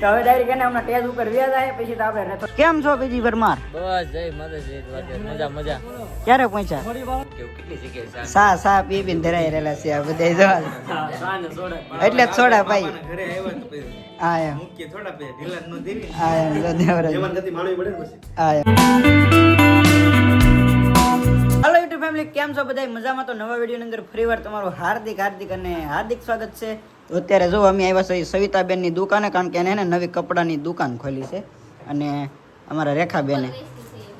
તો હવે ડાયરેક્ટ એને હમણાં ટેજ ઉપર વ્યાજ આવે પછી તો આપણે રહેતો- કેમ છો બીજી પરમાર બસ જય માતાજી મજા મજા. ક્યારે પહોંચ્યા? કેટલી જગ્યાએ સા સા પી પીને ધરાઈ રહેલા છે આ બધા જવા એટલે જ ભાઈ ઘરે આવ્યા તો પછી હા એમ. થોડા પે ઢીલા ન દેવી હા એમ જો દેવરાજ. ગતિ માણવી પડે પછી. હા એમ. ફેમિલી કેમ છો બધા મજામાં? તો નવા વિડીયોની અંદર ફરીવાર તમારું હાર્દિક હાર્દિક અને હાર્દિક સ્વાગત છે. તો અત્યારે જો અમે આવ્યા છીએ સવિતાબેનની દુકાને કારણ કે એને એને નવી કપડાની દુકાન ખોલી છે. અને અમારા રેખાબેને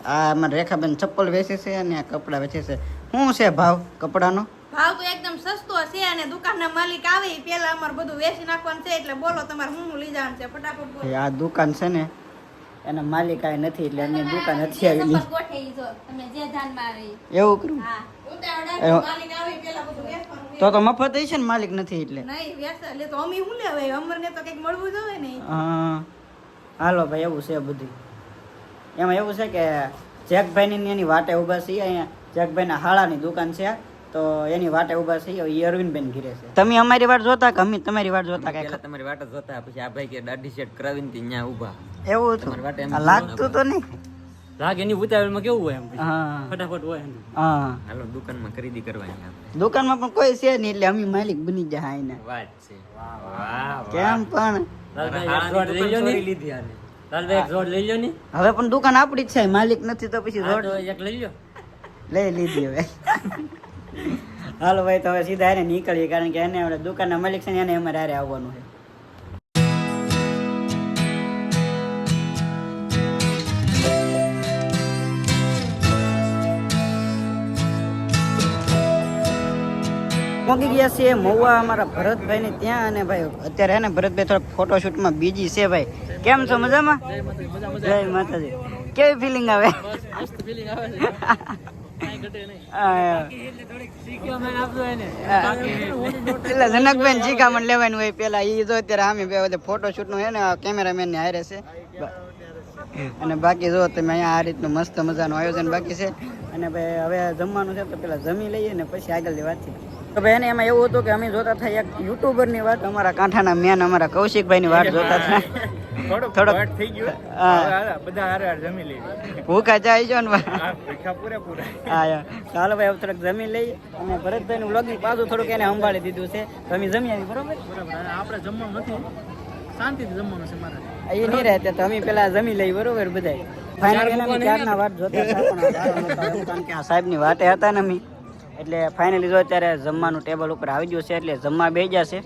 આ અમારા રેખાબેન ચપ્પલ વેચે છે અને આ કપડાં વેચે છે. શું છે ભાવ કપડાનો? ભાવ તો એકદમ સસ્તો છે અને દુકાનના માલિક આવે પહેલા અમારે બધું વેચી નાખવાનું છે એટલે બોલો તમારે હું લઈ જવાનું છે? ફટાફટ આ દુકાન છે ને એના માલિક આ નથી એટલે એમની દુકાન નથી આવેલી. એવું કરું? એવો- માલિક આવે ઈ પેલા બધું વેચવાનું તો તો મફત હશે ને માલિક નથી એટલે? નહીં વેચ. લે તો અમે શું લેવાય અમરને તો કંઈક મળવું જોઈએ ને હા. હાલો ભાઈ એવું છે બધું એમાં એવું છે કે જેકભાઈની એની વાટે ઊભા છીએ અહીંયા. જેકભાઈના હાળાની દુકાન છે તો એની વાટે ઊભા છીએ એ અરવિંદબેન ઘીરે છે. તમે અમારી વાટ જોતા કે અમે તમારી વાટ જોતા કે તમારી વાટ જોતા પછી આ ભાઈ કે દાઢી સેટ કરાવીને ત્યાં ઊભા. એવું હતું. લાગતું તો નહીં. રાગ એની ઉતાવળમાં કેવું હોય એમ હા. ફટાફટ હોય હા. હાલો દુકાનમાં ખરીદી કરવાની દુકાનમાં પણ કોઈ છે નહીં એટલે અમે માલિક બની જાય આઈને. વાત છે. વાહ કેમ પણ? હવે પણ દુકાન આપડી જ છે માલિક નથી તો પછી રોડ એક લઈ લો લઈ લીધી હવે. હાલો ભાઈ તો હવે સીધા એને નીકળીએ કારણ કે એને આપણે દુકાનના માલિક છે ને એને અમારે હારે આવવાનું છે. પહોંચી ગયા છીએ. મહુવા અમારા ભરતભાઈ ને ત્યાં અને ભાઈ અત્યારે હે ને ભરતભાઈ થોડા ફોટોશૂટમાં બીજી છે ભાઈ. કેમ છો? મજામાં? જય માતાજી કેવી ફિલિંગ આવે. એટલે જનકબેન શીખામણ લેવાનું હોય પેલા એ જો અત્યારે આમે બે બધે ફોટોશૂટનું હે ને કેમેરામેન ને હારે છે. અને બાકી જો તમે અહીંયા આ રીતનું મસ્ત મજાનું આયોજન બાકી છે. અને ભાઈ હવે જમવાનું છે તો પેલા જમી લઈએ ને પછી આગળની વાતચીત. તો ભાઈ એને એમાં એવું હતું કે અમે જોતા થાય એક યુટ્યુબરની વાત અમારા કાંઠાના મેન અમારા કૌશિકભાઈ ની વાત જોતા હતા. થોડોક થઈ ગયું. બધા હારે હાર જમી લઈ ભૂખા જાય છો ને ભૂખા પૂરેપૂરા. હા. ચાલો ભાઈ થોડુંક જમી લઈએ. અને ભરતભાઈ નું વ્લોગિંગ પાછું થોડુંક એને સંભાળી દીધું છે. તો અમે જમી આવી બરોબર? બરાબર આપણે જમવાનું નથી. શાંતિથી જમવાનું છે મારે. એ નહીં રહે તો અમે પેલા જમી લઈ બરોબર બધા ફાઇનલી ચારના વાત જોતા હતા પણ કારણ કે આ સાહેબની હતા ને અમે. એટલે ફાઇનલી જો અત્યારે જમવાનું ટેબલ ઉપર આવી ગયું છે એટલે જમવા બે જશે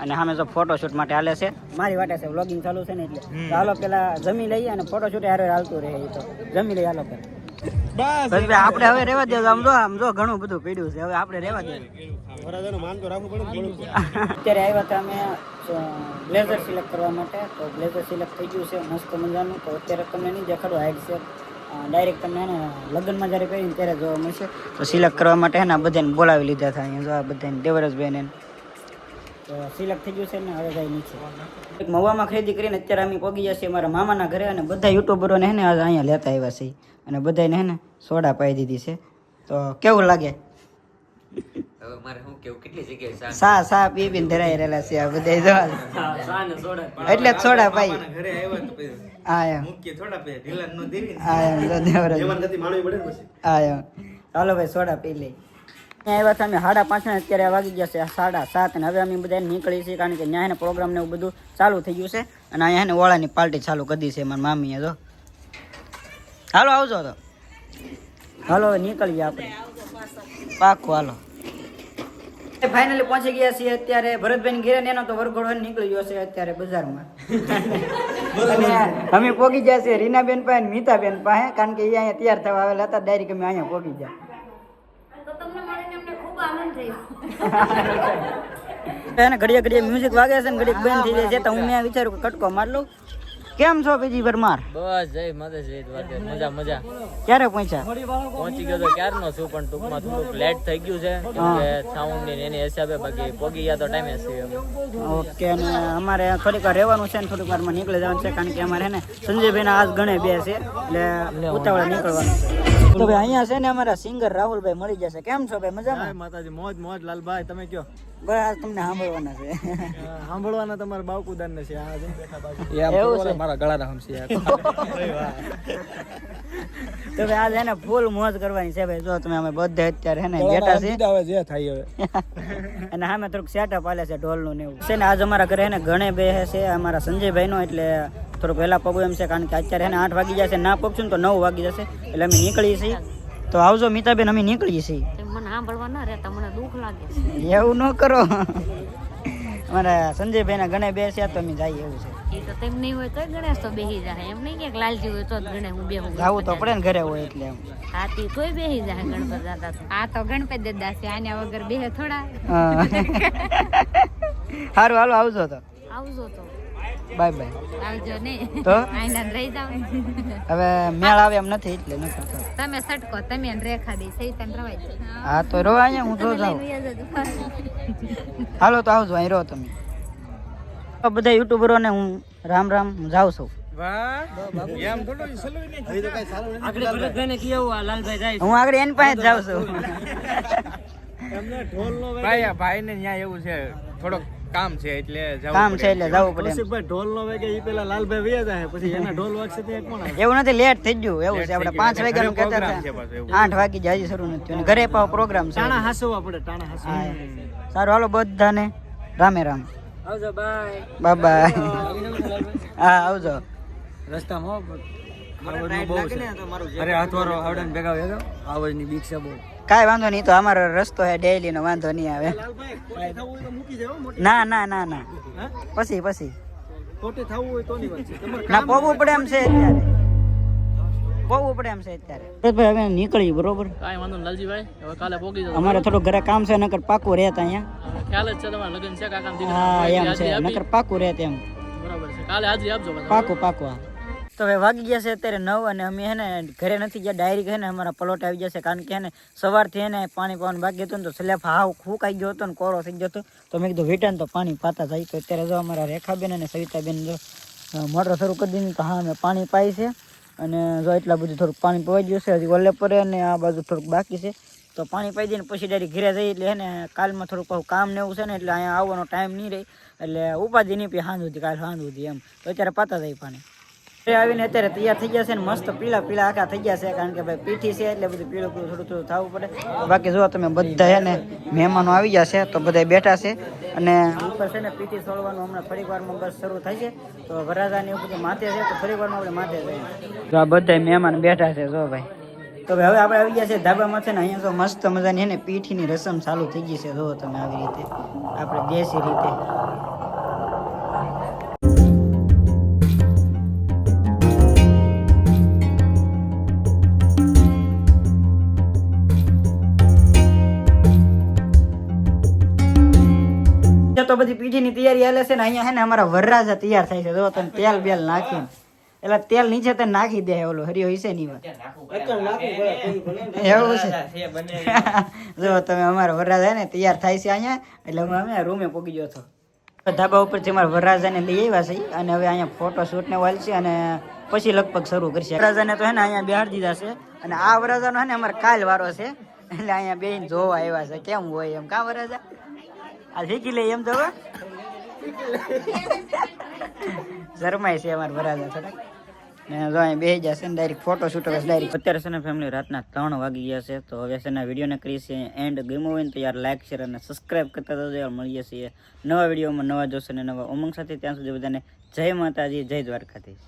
અને સામે જો ફોટોશૂટ માટે હાલે છે. મારી વાટે છે વ્લોગિંગ ચાલુ છે ને એટલે. હાલો પેલા જમી લઈએ અને ફોટોશૂટ હારે હાલતું રહે તો. જમી લઈએ હાલો પેલા. આપણે હવે રહેવા દે આમ જો આમ જો ઘણું બધું પીડ્યું છે. હવે આપણે રહેવા દે વરાજાનું માન તો રાખવું પડે ને થોડુંક. અત્યારે આવ્યા હતા અમે બ્લેઝર સિલેક્ટ કરવા માટે. તો બ્લેઝર સિલેક્ટ થઈ ગયું છે મસ્ત મજાનું. તો અત્યારે તમને નહીં દેખાડો હાઈટ છે. ડાયરેક્ટ તમને એને લગ્નમાં જ્યારે પહેરીને ત્યારે જોવા મળશે. તો સિલેક્ટ કરવા માટે એના બધાને બોલાવી લીધા હતા અહીંયા. જો આ બધાને દેવરાજભાઈને એને. તો સિલેક્ટ થઈ ગયું છે ને, હવે જાય નીચે. મવામાં ખરીદી કરીને અત્યારે અમે પગી જશે મારા મામાના ઘરે અને બધા યુટ્યુબરોને હે ને અહીંયા લેતા આવ્યા છે અને બધાને હે ને સોડા પાઈ દીધી છે. તો કેવું લાગે? હવે મારે શું કેવું? કેટલી જગ્યાએ સા સા સા પી પીને ધરાઈ રહેલા છે આ બધા જો એટલે જ સોડા ઘરે આવ્યા તો પછી હા એમ. થોડા પછી. ઢીલા ન દેવી હા એમ જો દેવરાજ. માણવી પડે પછી. હા ચાલો ભાઈ સોડા પી લઈ. આવ્યા હતા અમે સાડા પાંચ ને અત્યારે વાગી ગયા છે સાડા સાત ને. હવે અમે બધા નીકળી છીએ કારણ કે ત્યાં એને પ્રોગ્રામ ને એવું બધું ચાલુ થઈ ગયું છે. અને અહીંયા ને ઓળાની પાર્ટી ચાલુ કરી દીધી છે મારા મામીએ તો. હાલો આવજો તો. હાલો હવે નીકળીએ આપણે. પાકું હાલો. ફાઇનલી પહોંચી ગયા છીએ અત્યારે ભરતભાઈ ઘેરે એનો તો વરઘોડો નીકળી ગયો છે અત્યારે બજારમાં. અમે પોગી ગયા છે રીનાબેન પાસે ને મીતાબેન પાસે કારણ કે એ અહીંયા તૈયાર થવા આવેલા હતા ડાયરેક્ટ અમે અહીંયા પોગી ગયા. એને ઘડીએ ઘડીએ મ્યુઝિક વાગે છે ને ઘડીક બેન થઈ જાય છે તો હું મેં વિચાર્યું કે કટકો માર લઉં. કેમ છો બીજી પરમાર? બસ જય માતાજી મજા મજા. ક્યારે પહોંચ્યા? પહોંચી ગયો તો ક્યારનો છું પણ ટૂંકમાં થોડુંક લેટ થઈ ગયું છે કે સાઉન્ડની એની હિસાબે બાકી પોગી ગયા તો ટાઈમે છે ઓકે અને અમારે થોડીક વાર રહેવાનું છે ને થોડીક વારમાં નીકળી જવાનું છે કારણ કે અમારે ને સંજયભાઈ ના આજ ગણે બે છે એટલે ઉતાવળે નીકળવાનું તો ભાઈ અહીંયા છે ને અમારા સિંગર રાહુલભાઈ મળી જશે. કેમ છો ભાઈ મજામાં? માતાજી મોજ મોજ લાલભાઈ તમે કયો? આ તમને સાંભળવાના છે. સાંભળવાના તમારા બાવકુદાન ને છે આ જેમ બેઠા બાજુ. મારા ગળાના હમસી તો ભાઈ આજે એને ફૂલ મોજ કરવાની છે ભાઈ જો તમે અમે બધા અત્યારે હે ને બેઠા છે હવે જે થાય હવે. અને સામે થોડુંક સેટઅપ હાલે છે ઢોલનું ને એવું. છે ને આજ અમારા ઘરે હે ને ઘણે બે છે અમારા સંજયભાઈનો એટલે થોડુંક વહેલા પગું એમ છે કારણ કે અત્યારે હે ને આઠ વાગી જશે ના પગશું ને તો નવ વાગી જશે એટલે અમે નીકળીએ છીએ. તો આવજો મિતાબેન અમે નીકળીએ છીએ. મને સાંભળવા ના રહેતા મને દુઃખ લાગે છે. એવું ન કરો. અમારા સંજયભાઈના ગણે બે છે તો અમે જઈએ એવું છે. એ તો તેમ નહીં હોય તોય ગણેશ તો બેહી જાય. એમ નહીં કે લાલજી હોય તો જ ગણે હું બેહું જવું તો પડે ને ઘરે હોય એટલે એમ. હાથી તોય બેહી જાય ગણપત દાદા આ તો ગણપત દાદા છે આના વગર બેહે થોડા. સારું હાલો આવજો તો. આવજો તો. Bye bye. આવજો ને. તો? રહી જાવ હવે મેળ આવે એમ નથી એટલે ન કરતો તમે સટકો તમે એને રેખા દે સૈતાન રવાય છે હા તો રો અહીંયા હું તો જાઉં. હાલો તો આવજો અહીં રહો તમે. તો બધા યુટ્યુબરોને હું રામ રામ હું જાઉં છું. હું આગળ એની પાસે જાઉં છું. ભાઈ ને ત્યાં એવું છે થોડોક કામ છે એટલે કામ છે એટલે જવું પડે કૌશિકભાઈ ઢોલ નો વાગે ઈ પેલા લાલભાઈ વ્યા જાય પછી એના ઢોલ વાગશે તે કોણ એવું નથી લેટ થઈ ગયું એવું છે આપણે પાંચ વાગ્યાનું કહેતા હતા. પાછું આઠ વાગી જાય શરૂ નથી થયું. ઘરે પાવ પ્રોગ્રામ છે. ટાણા હસવા પડે ટાણા હસવા. સારું હાલો બધાને રામે રામ. આવજો બાય. બાય હા આવજો. રસ્તામાં આવડનું અરે હાથવારો આવડે ભેગા ભેગા આવડની બીક છે બહુ. કાંઈ વાંધો નહીં તો અમારો રસ્તો હે ડેલીનો વાંધો નહીં આવે. ભાઈ થવું હોય તો મૂકી જાવ મોટી. ના ના ના ના. પછી પછી. ખોટી થવું હોય તો ની પોગવું પડે એમ છે અત્યારે. પોગવું પડે એમ છે અત્યારે. ભાઈ હવે નીકળી બરોબર? કાંઈ વાંધો નહીં લાલજીભાઈ હવે કાલે પોગી જાવ અમારે થોડું ઘરે કામ છે નકર પાકું રહેતા અહીંયા. ખ્યાલ જ છે તમારે લગ્ન છે કાકા હા એમ છે દીકરા નકર પાકું રહેતા એમ. બરાબર છે. કાલે હાજરી આપજો પાકું પાકું હા. તો હવે વાગી ગયા છે અત્યારે નવ અને અમે હે ને ઘરે નથી ગયા ડાયરી હે ને અમારા પલોટ આવી જશે. કારણ કે હે ને સવારથી હે ને પાણી પાવાનું બાકી હતું ને તો સ્લેબ હાવ આવી ગયો હતો ને કોરો થઈ ગયો હતો. તો મેં કીધું રિટર્ન તો પાણી પાતા જાય. તો અત્યારે જો અમારા રેખાબેન અને સવિતાબેન જો મોટર શરૂ કરી દીધી તો હા, અમે પાણી પાઈ છે. અને જો એટલા બધું થોડુંક પાણી પવાઈ ગયું છે, હજી ઓલે પડે અને આ બાજુ થોડુંક બાકી છે. તો પાણી પાઈ દઈને પછી ડાયરેક્ટ ઘરે જઈ એટલે હે ને કાલમાં થોડુંક કામ ને એવું છે ને એટલે અહીંયા આવવાનો ટાઈમ નહીં રહે. એટલે ઉપાધિ નહીં પી સાંજ સુધી, કાલ સુધી એમ. તો અત્યારે પાતા જાય પાણી. આવીને અત્યારે તૈયાર થઈ ગયા છે ને મસ્ત પીલા પીળા આખા થઈ ગયા છે, કારણ કે ભાઈ પીઠી છે એટલે બધું પીળું પીળું થોડું થોડું થવું પડે. બાકી જો તમે બધા છે ને મહેમાનો આવી ગયા છે, તો બધા બેઠા છે અને ઉપર છે ને પીઠી છોડવાનું હમણાં ફરી વારમાં બસ શરૂ થાય છે. તો વરાજાને ઉપર માથે છે, તો ફરી વારમાં આપણે માથે જઈએ. તો આ બધા મહેમાન બેઠા છે, જો ભાઈ. તો હવે આપણે આવી ગયા છે, ધાબામાં છે ને અહીંયા તો મસ્ત મજાની ને પીઠીની રસમ ચાલુ થઈ ગઈ છે, જો તમે આવી રીતે. આપણે દેશી રીતે. છે તો બધી પીઠીની તૈયારી હાલે છે ને અહીંયા હે ને અમારા વરરાજા તૈયાર થાય છે. જો તને તેલ બેલ નાખીને. એટલે તેલ નીચે તો નાખી દે ઓલો હરિયો હિસે ની વાત એવું છે. જો તમે અમારા વરરાજા ને તૈયાર થાય છે અહીંયા એટલે હું અમે રૂમે પોગી ગયો હતો ધાબા ઉપરથી અમારા વરરાજાને લઈ આવ્યા છે અને હવે અહીંયા ફોટો શૂટ ને વાલશે અને પછી લગભગ શરૂ કરશે. વરરાજાને તો હે ને અહીંયા બિહાર દીધા છે. અને આ વરરાજાનો હે ને અમારે કાલ વારો છે. એટલે અહીંયા બેન જોવા આવ્યા છે. કેમ હોય એમ કા વરરાજા? આ શીખી લે એમ તો શરમાય છે અમારા બરાબર થોડાક. ને જો અહીં બેસી જશે ને ડાયરેક્ટ ફોટો શૂટ કરશે ડાયરેક્ટ અત્યારે છે ને ફેમિલી રાતના ત્રણ વાગી ગયા છે, તો હવે છે ને વિડીયોને કરી છે એન્ડ ગમ્યો હોય ને તો યાર લાઈક શેર અને સબસ્ક્રાઇબ કરતા તો યાર મળીએ છીએ નવા વિડીયોમાં નવા જોશે ને નવા ઉમંગ સાથે. ત્યાં સુધી બધાને જય માતાજી, જય દ્વારકાધીશ.